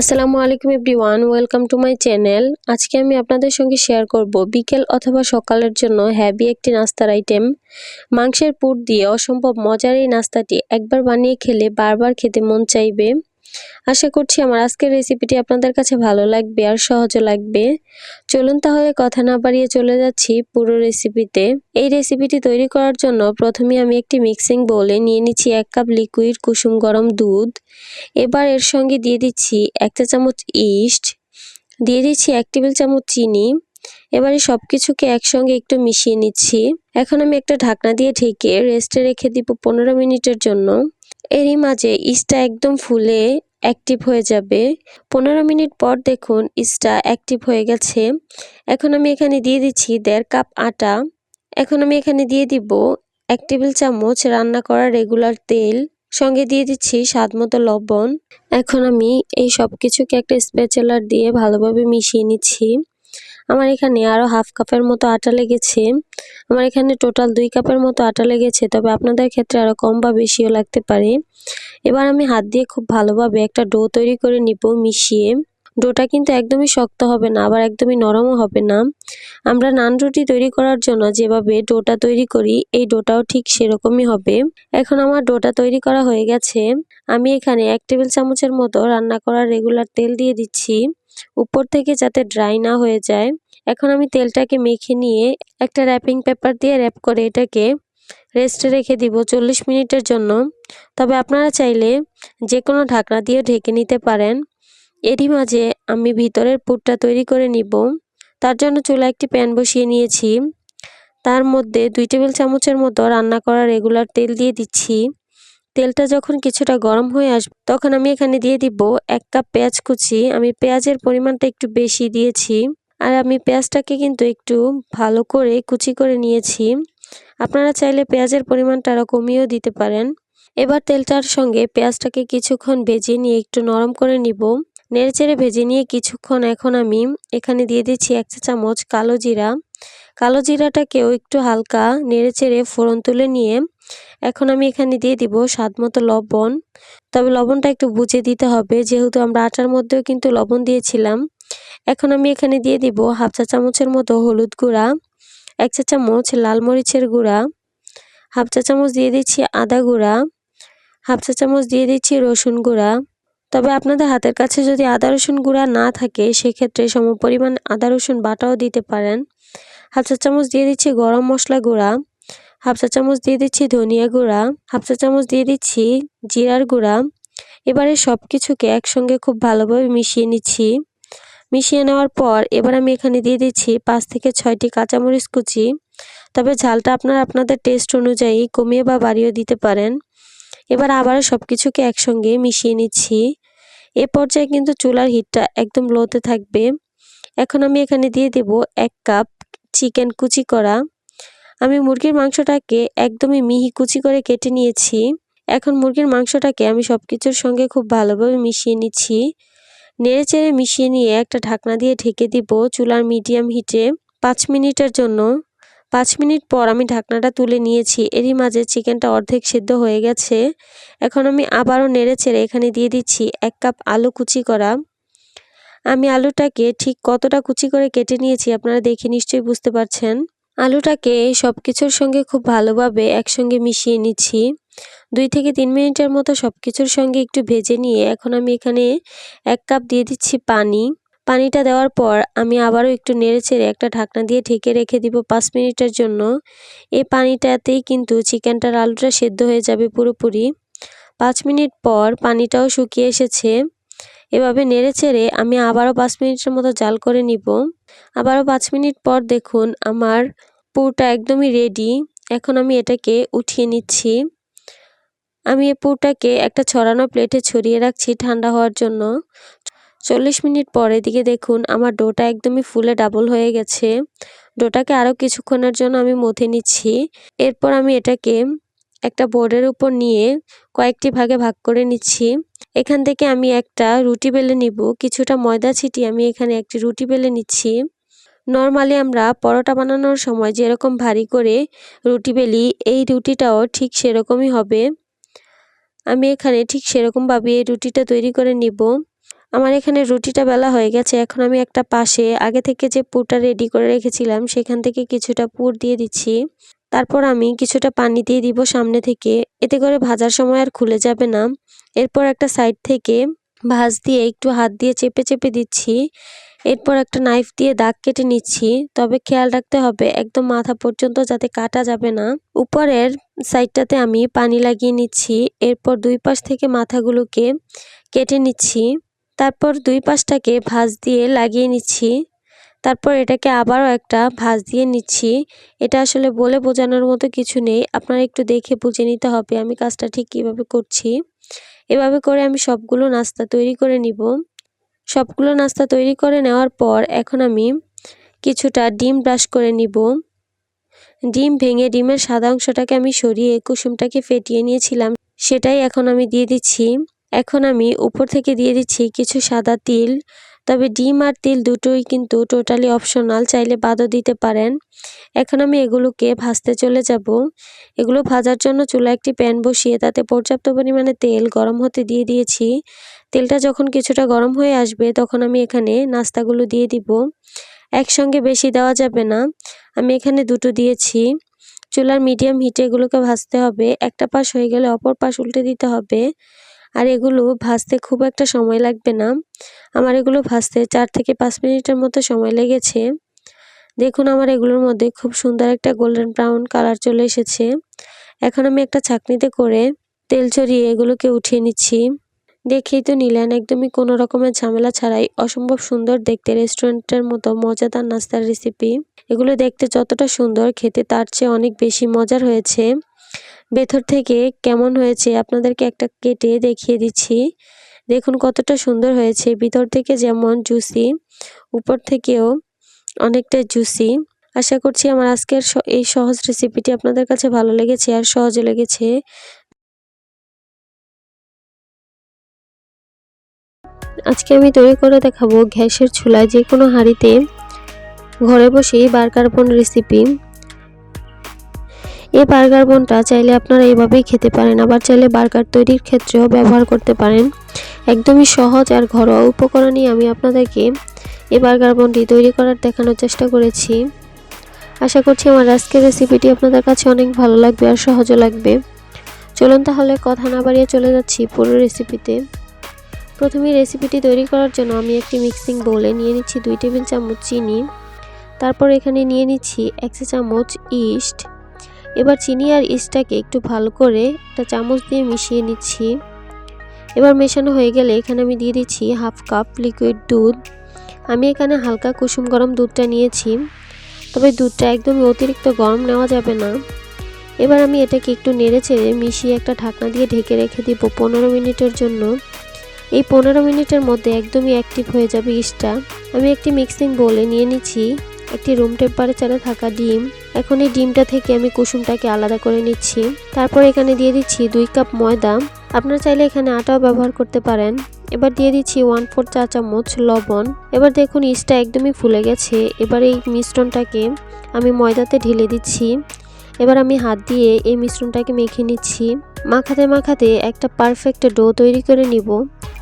আসসালামু আলাইকুম everyone, welcome to my channel. আজকে আমি আপনাদের সঙ্গে শেয়ার করব বিকেল অথবা সকালের জন্য হ্যাভি একটি নাস্তার আইটেম। মাংসের পুর দিয়ে অসম্ভব মজার এই নাস্তাটি একবার বানিয়ে খেলে বারবার খেতে মন চাইবে। আশা করছি আমার আজকের রেসিপিটি আপনাদের কাছে ভালো লাগবে আর সহজও লাগবে। চলুন তাহলে কথা না বাড়িয়ে চলে যাচ্ছি পুরো রেসিপিতে এই রেসিপিটি তৈরি করার জন্য প্রথমে আমি একটি মিক্সিং বোলে নিয়ে নিচ্ছি এক কাপ লিকুইড কুসুম গরম দুধ। এবার এর সঙ্গে দিয়ে দিচ্ছি এক চা চামচ ইস্ট দিয়ে দিচ্ছি এক টেবিল চামচ চিনি। এবারে সব কিছুকে একসঙ্গে একটু মিশিয়ে নিচ্ছি। এখন আমি একটা ঢাকনা দিয়ে ঢেকে রেস্টে রেখে দিব পনেরো মিনিটের জন্য। এরই মাঝে ইস্টটা একদম ফুলে অ্যাক্টিভ হয়ে যাবে। পনেরো মিনিট পর দেখুন ইস্টটা অ্যাক্টিভ হয়ে গেছে। এখন আমি এখানে দিয়ে দিচ্ছি দেড় কাপ আটা। এখন আমি এখানে দিয়ে দিব এক টেবিল চামচ রান্না করা রেগুলার তেল। সঙ্গে দিয়ে দিচ্ছি স্বাদ মতো লবণ। এখন আমি এই সব কিছুকে একটা স্পেচেলার দিয়ে ভালোভাবে মিশিয়ে নিচ্ছি। আমার এখানে আরও হাফ কাপের মতো আটা লেগেছে। আমার এখানে টোটাল দুই কাপের মতো আটা লেগেছে, তবে আপনাদের ক্ষেত্রে আরও কম বা বেশিও লাগতে পারে। এবার আমি হাত দিয়ে খুব ভালোভাবে একটা ডো তৈরি করে নিব মিশিয়ে। ডোটা কিন্তু একদমই শক্ত হবে না, আবার একদমই নরমও হবে না। আমরা নান রুটি তৈরি করার জন্য যেভাবে ডোটা তৈরি করি, এই ডোটাও ঠিক সেরকমই হবে। এখন আমার ডোটা তৈরি করা হয়ে গেছে। আমি এখানে এক টেবিল চামচের মতো রান্না করার রেগুলার তেল দিয়ে দিচ্ছি, উপর থেকে যাতে ড্রাই না হয়ে যায়। এখন আমি তেলটাকে মেখে নিয়ে একটা র্যাপিং পেপার দিয়ে র্যাপ করে এটাকে রেস্টে রেখে দিব চল্লিশ মিনিটের জন্য। তবে আপনারা চাইলে যে কোনো ঢাকনা দিয়ে ঢেকে নিতে পারেন। এরই মাঝে আমি ভিতরের পুরটা তৈরি করে নিব। তার জন্য চুলা একটি প্যান বসিয়ে নিয়েছি। তার মধ্যে দুই টেবিল চামচের মতো রান্না করা রেগুলার তেল দিয়ে দিচ্ছি। তেলটা যখন কিছুটা গরম হয়ে আসবে, তখন আমি এখানে দিয়ে দিব এক কাপ পেঁয়াজ কুচি। আমি পেঁয়াজের পরিমাণটা একটু বেশি দিয়েছি আর আমি পেঁয়াজটাকে কিন্তু একটু ভালো করে কুচি করে নিয়েছি। আপনারা চাইলে পেঁয়াজের পরিমাণটা আরও কমিয়েও দিতে পারেন। এবার তেলটার সঙ্গে পেঁয়াজটাকে কিছুক্ষণ ভেজে নিয়ে একটু নরম করে নিব। নেড়েচেড়ে ভেজে নিয়ে কিছুক্ষণ এখন আমি এখানে দিয়ে দিচ্ছি এক চা চামচ কালো জিরা। কালো জিরাটাকেও একটু হালকা নেড়েচেড়ে ফোড়ন তুলে নিয়ে এখন আমি এখানে দিয়ে দিব স্বাদ মতো লবণ। তবে লবণটা একটু বুঝে দিতে হবে, যেহেতু আমরা আটার মধ্যেও কিন্তু লবণ দিয়েছিলাম। এখন আমি এখানে দিয়ে দিব হাফ চা চামচের মতো হলুদ গুঁড়া, এক চা চামচ লাল মরিচের গুঁড়া, হাফ চা চামচ দিয়ে দিচ্ছি আদা গুঁড়া, হাফ চা চামচ দিয়ে দিচ্ছি রসুন গুঁড়া। তবে আপনাদের হাতের কাছে যদি আদা রসুন গুঁড়া না থাকে, সেক্ষেত্রে সম পরিমাণ আদা রসুন বাটাও দিতে পারেন। হাফ চা চামচ দিয়ে দিচ্ছি গরম মশলা গুঁড়া, হাফ চা চামচ দিয়ে দিচ্ছি ধনিয়া গুঁড়া, হাফ চা চামচ দিয়ে দিচ্ছি জিরার গুঁড়া। এবারে সব কিছুকে একসঙ্গে খুব ভালোভাবে মিশিয়ে নিচ্ছি। মিশিয়ে নেওয়ার পর এবার আমি এখানে দিয়ে দিচ্ছি পাঁচ থেকে ছয়টি কাঁচামরিচ কুচি। তবে ঝালটা আপনারা আপনাদের টেস্ট অনুযায়ী কমিয়ে বা বাড়িয়ে দিতে পারেন। এবার আবারও সব কিছুকে একসঙ্গে মিশিয়ে নিচ্ছি। এ পর্যায়ে কিন্তু চুলার হিটটা একদম লোতে থাকবে। এখন আমি এখানে দিয়ে দেব এক কাপ চিকেন কুচি করা। আমি মুরগির মাংসটাকে একদমই মিহি কুচি করে কেটে নিয়েছি। এখন মুরগির মাংসটাকে আমি সব কিছুর সঙ্গে খুব ভালোভাবে মিশিয়ে নিচ্ছি। নেড়ে চেড়ে মিশিয়ে নিয়ে একটা ঢাকনা দিয়ে ঢেকে দিব চুলার মিডিয়াম হিটে পাঁচ মিনিটের জন্য। পাঁচ মিনিট পর আমি ঢাকনাটা তুলে নিয়েছি। এরই মাঝে চিকেনটা অর্ধেক সিদ্ধ হয়ে গেছে। এখন আমি আবারও নেড়ে চেড়ে এখানে দিয়ে দিচ্ছি এক কাপ আলু কুচি করা। আমি আলুটাকে ঠিক কতটা কুচি করে কেটে নিয়েছি আপনারা দেখে নিশ্চয়ই বুঝতে পারছেন। আলুটাকে এই সব কিছুর সঙ্গে খুব ভালোভাবে একসঙ্গে মিশিয়ে নিচ্ছি। দুই থেকে তিন মিনিটের মতো সব কিছুর সঙ্গে একটু ভেজে নিয়ে এখন আমি এখানে এক কাপ দিয়ে দিচ্ছি পানি। পানিটা দেওয়ার পর আমি আবারও একটু নেড়ে ছেড়ে একটা ঢাকনা দিয়ে ঢেকে রেখে দিব পাঁচ মিনিটের জন্য। এই পানিটাতেই কিন্তু চিকেনটার আলুটা সেদ্ধ হয়ে যাবে পুরোপুরি। পাঁচ মিনিট পর পানিটাও শুকিয়ে এসেছে। এভাবে নেড়ে ছেড়ে আমি আবারও পাঁচ মিনিটের মতো জাল করে নিব। আবারও পাঁচ মিনিট পর দেখুন আমার পুরটা একদমই রেডি এখন আমি এটাকে উঠিয়ে নিচ্ছি। আমি এই পুরটাকে একটা ছড়ানো প্লেটে ছড়িয়ে রাখছি ঠান্ডা হওয়ার জন্য। চল্লিশ মিনিট পর এদিকে দেখুন, আমার ডোটা একদমই ফুলে ডাবল হয়ে গেছে। ডোটাকে আরও কিছুক্ষণের জন্য আমি মথে নিচ্ছি। এরপর আমি এটাকে একটা বোর্ডের উপর নিয়ে কয়েকটি ভাগে ভাগ করে নিচ্ছি। এখান থেকে আমি একটা রুটি বেলে নিব। কিছুটা ময়দা ছিটি আমি এখানে একটি রুটি বেলে নিচ্ছি। নর্মালি আমরা পরোটা বানানোর সময় যেরকম ভারী করে রুটি বেলি, এই রুটিটাও ঠিক সেরকমই হবে। আমি এখানে ঠিক সেরকমভাবে এই রুটিটা তৈরি করে নিব। আমার এখানে রুটিটা বেলা হয়ে গেছে, এখন আমি একটা পাশে, আগে থেকে যে পুরটা রেডি করে রেখেছিলাম, সেখান থেকে কিছুটা পুর দিয়ে দিচ্ছি। তারপর আমি কিছুটা পানি দিয়ে দিব সামনে থেকে, এতে করে ভাজার সময় আর খুলে যাবে না। এরপর একটা সাইড থেকে ভাঁজ দিয়ে একটু হাত দিয়ে চেপে চেপে দিচ্ছি। এরপর একটা নাইফ দিয়ে দাগ কেটে নিচ্ছি। তবে খেয়াল রাখতে হবে, একদম মাথা পর্যন্ত যাতে কাটা যাবে না। উপরের সাইডটাতে আমি পানি লাগিয়ে নিচ্ছি। এরপর দুই পাশ থেকে মাথাগুলোকে কেটে নিচ্ছি। তারপর দুই পাশটাকে ভাঁজ দিয়ে লাগিয়ে নিচ্ছি। তারপর এটাকে আবারও একটা ভাঁজ দিয়ে নিচ্ছি। এটা আসলে বলে বোঝানোর মতো কিছু নেই। আপনারা একটু দেখে বুঝে নিতে হবে আমি কাজটা ঠিক কীভাবে করছি। এভাবে করে আমি সবগুলো নাস্তা তৈরি করে নিব। সবগুলো নাস্তা তৈরি করে নেওয়ার পর এখন আমি কিছুটা ডিম ব্রাশ করে নিব। ডিম ভেঙে ডিমের সাদা অংশটাকে আমি সরিয়ে কুসুমটাকে ফেটিয়ে নিয়েছিলাম। সেটাই এখন আমি দিয়ে দিচ্ছি। এখন আমি উপর থেকে দিয়ে দিচ্ছি কিছু সাদা তিল, তবে ডিম আর তিল দুটোই কিন্তু টোটালি অপশনাল চাইলে বাদও দিতে পারেন। এখন আমি এগুলোকে ভাজতে চলে যাব। এগুলো ভাজার জন্য চুলা একটি প্যান বসিয়ে তাতে পর্যাপ্ত পরিমাণে তেল গরম হতে দিয়ে দিয়েছি। তেলটা যখন কিছুটা গরম হয়ে আসবে, তখন আমি এখানে নাস্তাগুলো দিয়ে দিব। একসঙ্গে বেশি দেওয়া যাবে না। আমি এখানে দুটো দিয়েছি। চুলার মিডিয়াম হিটে এগুলোকে ভাজতে হবে। একটা পাশ হয়ে গেলে অপর পাশ উল্টে দিতে হবে। আর এগুলো ভাজতে খুব একটা সময় লাগবে না। আমার এগুলো ভাজতে চার থেকে পাঁচ মিনিটের মতো সময় লেগেছে। দেখুন, আমার এগুলোর মধ্যে খুব সুন্দর একটা গোল্ডেন ব্রাউন কালার চলে এসেছে। এখন আমি একটা ছাকনিতে করে তেল চড়িয়ে এগুলোকে উঠিয়ে নিচ্ছি। দেখেই তো নিলেন, একদমই কোনো রকমের ঝামেলা ছাড়াই অসম্ভব সুন্দর দেখতে রেস্টুরেন্টের মতো মজাদার নাস্তার রেসিপি এগুলো দেখতে যতটা সুন্দর, খেতে তার চেয়ে অনেক বেশি মজার হয়েছে। ভেতর থেকে কেমন হয়েছে? আপনাদেরকে একটা কেটে দেখিয়ে দিচ্ছি। দেখুন কতটা সুন্দর হয়েছে। ভিতর থেকে যেমন জুসি উপর থেকেও অনেকটা জুসি আশা করছি আমার আজকের এই সহজ রেসিপিটি আপনাদের কাছে ভালো লেগেছে আর সহজে লেগেছে। আজকে আমি তৈরি করে দেখাবো গ্যাসের চুলায় যে কোনো হাঁড়িতে ঘরে বসেই বার্গার বোন রেসিপি এই বার্গার বনটা চাইলে আপনারা এইভাবেই খেতে পারেন। আবার চাইলে বার্গার তৈরির ক্ষেত্রেও ব্যবহার করতে পারেন। একদমই সহজ আর ঘরোয়া উপকরণই আমি আপনাদেরকে এই বার্গার বোনটি তৈরি করার দেখানোর চেষ্টা করেছি। আশা করছি আমার আজকের রেসিপিটি আপনাদের কাছে অনেক ভালো লাগবে আর সহজও লাগবে। চলুন তাহলে কথা না বাড়িয়ে চলে যাচ্ছি পুরো রেসিপিতে। প্রথমে রেসিপিটি তৈরি করার জন্য আমি একটি মিক্সিং বোলে নিয়ে নিচ্ছি দুই টেবিল চামচ চিনি। তারপর এখানে নিয়ে নিচ্ছি এক চামচ ইস্ট। এবার চিনি আর ইস্টটাকে একটু ভালো করে একটা চামচ দিয়ে মিশিয়ে নিচ্ছি। এবার মেশানো হয়ে গেলে এখানে আমি দিয়ে দিচ্ছি হাফ কাপ লিকুইড দুধ। আমি এখানে হালকা কুসুম গরম দুধটা নিয়েছি। তবে দুধটা একদমই অতিরিক্ত গরম নেওয়া যাবে না। এবার আমি এটাকে একটু নেড়ে চেড়ে মিশিয়ে একটা ঢাকনা দিয়ে ঢেকে রেখে দিব পনেরো মিনিটের জন্য। এই পনেরো মিনিটের মধ্যে একদমই অ্যাক্টিভ হয়ে যাবে ইস্টটা। আমি একটি মিক্সিং বোলে নিয়ে নিচ্ছি। একটি রুম টেম্পারেচারে থাকা ডিম। এখন এই ডিমটা থেকে আমি কুসুমটাকে আলাদা করে নিচ্ছি। তারপর এখানে দিয়ে দিচ্ছি দুই কাপ ময়দা। আপনারা চাইলে এখানে আটাও ব্যবহার করতে পারেন। এবার দিয়ে দিচ্ছি ওয়ান ফোর চা চামচ লবণ। এবার দেখুন ইস্টটা একদমই ফুলে গেছে। এবার এই মিশ্রণটাকে আমি ময়দাতে ঢেলে দিচ্ছি। এবার আমি হাত দিয়ে এই মিশ্রণটাকে মেখে নিচ্ছি। মাখাতে মাখাতে একটা পারফেক্ট ডো তৈরি করে নিব।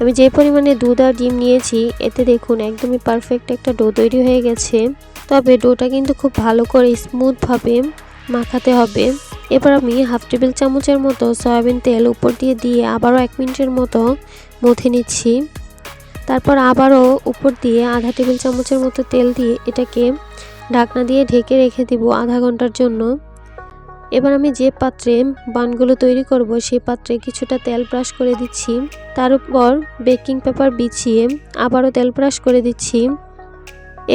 আমি যে পরিমাণে দুধ আর ডিম নিয়েছি, এতে দেখুন একদমই পারফেক্ট একটা ডো তৈরি হয়ে গেছে। তবে ডোটা কিন্তু খুব ভালো করে স্মুথভাবে মাখাতে হবে। এবার আমি হাফ টেবিল চামচের মতো সয়াবিন তেল উপর দিয়ে দিয়ে আবারও এক মিনিটের মতো মথে নিচ্ছি। তারপর আবারও উপর দিয়ে আধা টেবিল চামচের মতো তেল দিয়ে এটাকে ঢাকনা দিয়ে ঢেকে রেখে দিব আধা ঘণ্টার জন্য। এবার আমি যে পাত্রে বানগুলো তৈরি করব সেই পাত্রে কিছুটা তেল ব্রাশ করে দিচ্ছি। তার উপর বেকিং পেপার বিছিয়ে আবারও তেল ব্রাশ করে দিচ্ছি।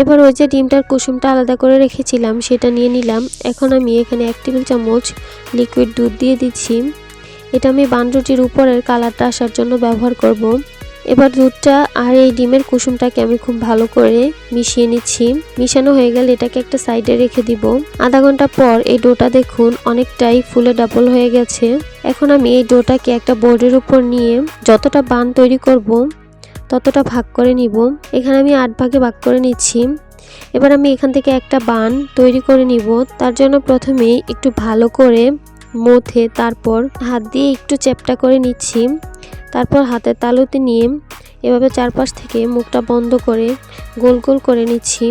এবার ওই যে ডিমটার কুসুমটা আলাদা করে রেখেছিলাম, সেটা নিয়ে নিলাম। এখন আমি এখানে এক টেবিল চামচ লিকুইড দুধ দিয়ে দিচ্ছি। এটা আমি বানরুটির উপরের কালারটা আসার জন্য ব্যবহার করব। এবার দুধটা আর এই ডিমের কুসুমটাকে আমি খুব ভালো করে মিশিয়ে নিচ্ছি। মিশানো হয়ে গেলে এটাকে একটা সাইডে রেখে দিব। আধা ঘণ্টা পর এই ডোটা দেখুন অনেকটাই ফুলে ডাবল হয়ে গেছে। এখন আমি এই ডোটাকে একটা বোর্ডের উপর নিয়ে যতটা বান তৈরি করব ততটা ভাগ করে নিব। এখানে আমি আট ভাগে ভাগ করে নিচ্ছি। এবার আমি এখান থেকে একটা বান তৈরি করে নিব। তার জন্য প্রথমে একটু ভালো করে মথে তারপর হাত দিয়ে একটু চ্যাপটা করে নিচ্ছি। তারপর হাতের তালুতে নিয়ে এভাবে চারপাশ থেকে মুখটা বন্ধ করে গোল গোল করে নিচ্ছি।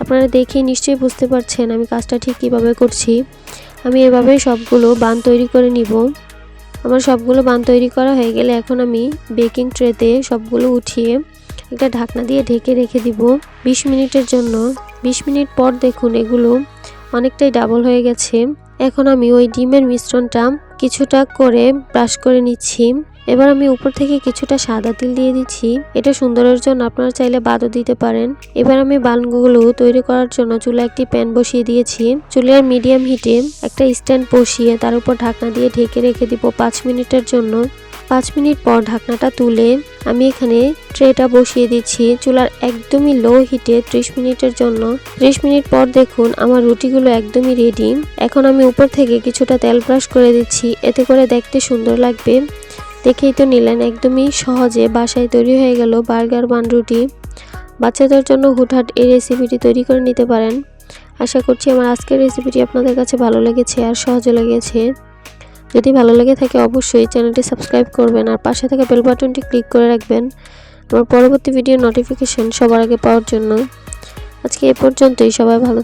আপনারা দেখে নিশ্চয়ই বুঝতে পারছেন আমি কাজটা ঠিক কীভাবে করছি। আমি এভাবেই সবগুলো বান তৈরি করে নিব। আমার সবগুলো বান তৈরি করা হয়ে গেলে এখন আমি বেকিং ট্রেতে সবগুলো উঠিয়ে একটা ঢাকনা দিয়ে ঢেকে রেখে দিব। ২০ মিনিটের জন্য। ২০ মিনিট পর দেখুন এগুলো অনেকটাই ডাবল হয়ে গেছে। এখন আমি ওই ডিমের মিশ্রণটা কিছুটা করে ব্রাশ করে নিচ্ছি। এবার আমি উপর থেকে কিছুটা সাদা তিল দিয়ে দিচ্ছি। এটা সুন্দরের জন্য আপনারা চাইলে বাদও দিতে পারেন। এবার আমি বানগুলো তৈরি করার জন্য চুলা একটি প্যান বসিয়ে দিয়েছি। চুলার মিডিয়াম হিটে একটা স্ট্যান্ড বসিয়ে তার উপর ঢাকনা দিয়ে ঢেকে রেখে দিব পাঁচ মিনিটের জন্য। পাঁচ মিনিট পর ঢাকনাটা তুলে আমি এখানে ট্রেটা বসিয়ে দিচ্ছি চুলার একদমই লো হিটে ত্রিশ মিনিটের জন্য। ত্রিশ মিনিট পর দেখুন আমার রুটিগুলো একদমই রেডি এখন আমি উপর থেকে কিছুটা তেল ব্রাশ করে দিচ্ছি। এতে করে দেখতে সুন্দর লাগবে। দেখেই তো নিলেন, একদমই সহজে বাসায় তৈরি হয়ে গেল বার্গার বান রুটি। বাচ্চাদের জন্য হুটহাট এই রেসিপিটি তৈরি করে নিতে পারেন। আশা করছি আমার আজকের রেসিপিটি আপনাদের কাছে ভালো লেগেছে আর সহজে লেগেছে। যদি ভালো লেগে থাকে অবশ্যই চ্যানেলটি সাবস্ক্রাইব করবেন আর পাশে থাকা বেল বাটনটি ক্লিক করে রাখবেন আমার পরবর্তী ভিডিও নোটিফিকেশন সবার আগে পাওয়ার জন্য। আজকে এ পর্যন্তই, সবাই ভালো